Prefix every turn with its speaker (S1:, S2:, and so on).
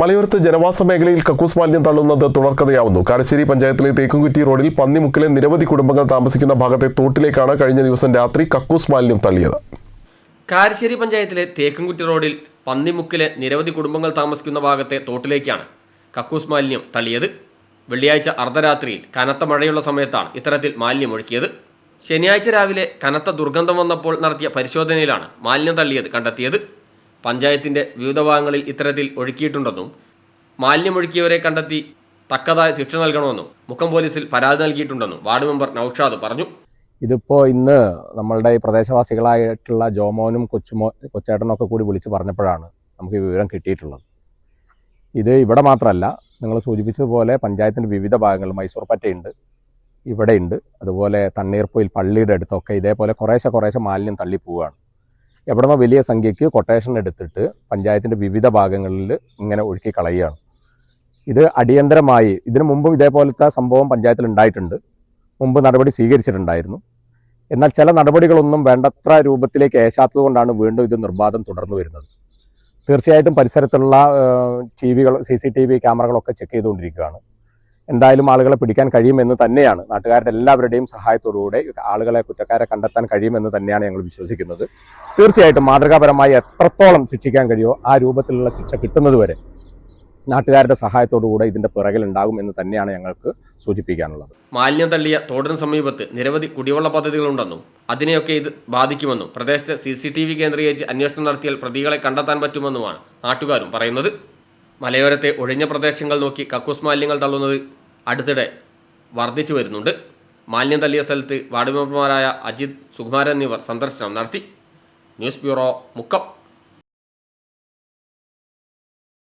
S1: മലയോരത്ത് ജനവാസ മേഖലയിൽ കക്കൂസ് മാലിന്യം തള്ളുന്നത് തുടർക്കഥയാവുന്നു. കാരശ്ശേരി പഞ്ചായത്തിലെ തേക്കുംകുറ്റി റോഡിൽ പന്നിമുക്കിലെ നിരവധി കുടുംബങ്ങൾ താമസിക്കുന്ന ഭാഗത്തെ തോട്ടിലേക്കാണ് കഴിഞ്ഞ ദിവസം രാത്രി കക്കൂസ് മാലിന്യം തള്ളിയത്.
S2: കാരശ്ശേരി പഞ്ചായത്തിലെ തേക്കുംകുറ്റി റോഡിൽ പന്നിമുക്കിലെ നിരവധി കുടുംബങ്ങൾ താമസിക്കുന്ന ഭാഗത്തെ തോട്ടിലേക്കാണ് കക്കൂസ് മാലിന്യം തള്ളിയത്. വെള്ളിയാഴ്ച അർദ്ധരാത്രിയിൽ കനത്ത മഴയുള്ള സമയത്താണ് ഇത്തരത്തിൽ മാലിന്യം ഒഴുക്കിയത്. ശനിയാഴ്ച രാവിലെ കനത്ത ദുർഗന്ധം വന്നപ്പോൾ നടത്തിയ പരിശോധനയിലാണ് മാലിന്യം തള്ളിയത് കണ്ടെത്തിയത്. പഞ്ചായത്തിന്റെ വിവിധ ഭാഗങ്ങളിൽ ഇത്തരത്തിൽ ഒഴുക്കിയിട്ടുണ്ടെന്നും മാലിന്യമൊഴുക്കിയവരെ കണ്ടെത്തി തക്കതായ ശിക്ഷ നൽകണമെന്നും മുക്കം പോലീസിൽ പരാതി നൽകിയിട്ടുണ്ടെന്നും വാർഡ് മെമ്പർ നൌഷാദ് പറഞ്ഞു.
S3: ഇതിപ്പോൾ ഇന്ന് നമ്മളുടെ ഈ പ്രദേശവാസികളായിട്ടുള്ള ജോമോനും കൊച്ചുമോ കൊച്ചേട്ടനും ഒക്കെ കൂടി വിളിച്ച് പറഞ്ഞപ്പോഴാണ് നമുക്ക് ഈ വിവരം കിട്ടിയിട്ടുള്ളത്. ഇത് ഇവിടെ മാത്രമല്ല നിങ്ങൾ സൂചിപ്പിച്ചതുപോലെ പഞ്ചായത്തിന്റെ വിവിധ ഭാഗങ്ങൾ മൈസൂർ പറ്റയുണ്ട് ഇവിടെയുണ്ട്. അതുപോലെ തണ്ണീർപ്പൊയിൽ പള്ളിയുടെ അടുത്തൊക്കെ ഇതേപോലെ കുറേശ്ശെ കുറേശ്ശെ മാലിന്യം തള്ളി പോവുകയാണ് എവിടുന്നോ വലിയ സംഖ്യയ്ക്ക് കൊട്ടേഷൻ എടുത്തിട്ട് പഞ്ചായത്തിന്റെ വിവിധ ഭാഗങ്ങളിൽ ഇങ്ങനെ ഒഴുക്കി കളയുകയാണ് ഇത് അടിയന്തരമായി ഇതിനു മുമ്പും ഇതേപോലത്തെ സംഭവം പഞ്ചായത്തിൽ ഉണ്ടായിട്ടുണ്ട്. മുമ്പ് നടപടി സ്വീകരിച്ചിട്ടുണ്ടായിരുന്നു. എന്നാൽ ചില നടപടികളൊന്നും വേണ്ടത്ര രൂപത്തിലേക്ക് ഏശാത്തത് കൊണ്ടാണ് വീണ്ടും ഇത് നിർബാധം തുടർന്നു വരുന്നത്. തീർച്ചയായിട്ടും പരിസരത്തുള്ള ടി വികൾ സി സി ടി വി ക്യാമറകളൊക്കെ ചെക്ക് ചെയ്തുകൊണ്ടിരിക്കുകയാണ്. എന്തായാലും ആളുകളെ പിടിക്കാൻ കഴിയുമെന്ന് തന്നെയാണ്. നാട്ടുകാരുടെ എല്ലാവരുടെയും സഹായത്തോടുകൂടെ ആളുകളെ കുറ്റക്കാരെ കണ്ടെത്താൻ കഴിയുമെന്ന് തന്നെയാണ് ഞങ്ങൾ വിശ്വസിക്കുന്നത്. തീർച്ചയായിട്ടും മാതൃകാപരമായി എത്രത്തോളം ശിക്ഷിക്കാൻ കഴിയുമോ ആ രൂപത്തിലുള്ള ശിക്ഷ കിട്ടുന്നതുവരെ നാട്ടുകാരുടെ സഹായത്തോടുകൂടെ ഇതിന്റെ പിറകിൽ ഉണ്ടാകും എന്ന് തന്നെയാണ് ഞങ്ങൾക്ക് സൂചിപ്പിക്കാനുള്ളത്.
S2: മാലിന്യം തള്ളിയ തോടിന് സമീപത്ത് നിരവധി കുടിവെള്ള പദ്ധതികളുണ്ടെന്നും അതിനെയൊക്കെ ഇത് ബാധിക്കുമെന്നും പ്രദേശത്തെ സി സി ടി വി കേന്ദ്രീകരിച്ച് അന്വേഷണം നടത്തിയാൽ പ്രതികളെ കണ്ടെത്താൻ പറ്റുമെന്നുമാണ് നാട്ടുകാരും പറയുന്നത്. മലയോരത്തെ ഒഴിഞ്ഞ പ്രദേശങ്ങൾ നോക്കി കക്കൂസ് മാലിന്യങ്ങൾ തള്ളുന്നത് അടുത്തിടെ വർദ്ധിച്ചു വരുന്നുണ്ട്. മാലിന്യം തള്ളിയ സ്ഥലത്ത് വാർഡ് മെമ്പർമാരായ അജിത് സുകുമാരൻ എന്നിവർ സന്ദർശനം നടത്തി. News bureau Mukkam.